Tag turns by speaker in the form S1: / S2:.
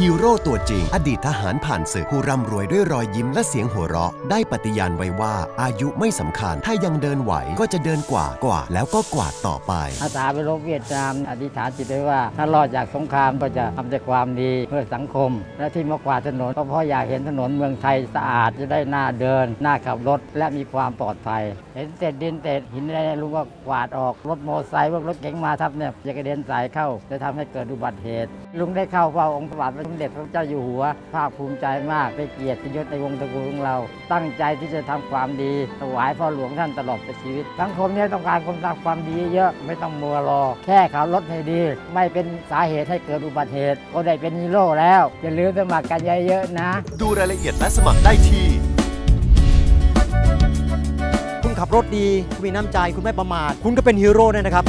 S1: ฮีโร่ตัวจริง อดีตทหารผ่านศึกผู้ร่ำรวยด้วยรอยยิ้มและเสียงหัวเราะ ได้ปฏิญาณไว้ว่าอายุไม่สำคัญ ถ้ายังเดินไหวก็จะเดินกว่ากว่า แล้วก็กว่าต่อไป
S2: อาสาไปรบเวียดนาม อธิษฐานจิตไว้ว่า ถ้ารอดจากสงครามก็จะทำแต่ความดีเพื่อสังคม และที่มากวาดถนนก็เพราะอยากเห็นถนนเมืองไทยสะอาดจะได้น่าเดินน่าขับรถและมีความปลอดภัย เห็นเศษดินเศษหินอะไรเนี่ยลุงก็กวาดออกรถมอเตอร์ไซค์พวกรถเก๋งมาทับเนี่ยจะกระเด็นสายเข้าจะทำให้เกิดอุบัติเหตุลุงได้เข้าเฝ้าองค์พระบาทสมเด็จพระเจ้าอยู่หัว ภาคภูมิใจมากได้เกียรติยศในวงตระกูลของเรา ตั้งใจที่จะทำความดี ถวายพ่อหลวงท่านตลอดชีวิตสังคมนี้ต้องการคนทำความดีเยอะไม่ต้องมัวรอ แค่ขับรถให้ดี ไม่เป็นสาเหตุให้เกิดอุบัติเหตุก็ได้เป็นฮีโร่แล้วอย่าลืมสมัครกันเยอะๆนะ
S1: ดูรายละเอียดและสมัครได้ที่
S3: คุณขับรถดีคุณมีน้ำใจคุณไม่ประมาทคุณก็เป็นฮีโร่ด้วยนะครับ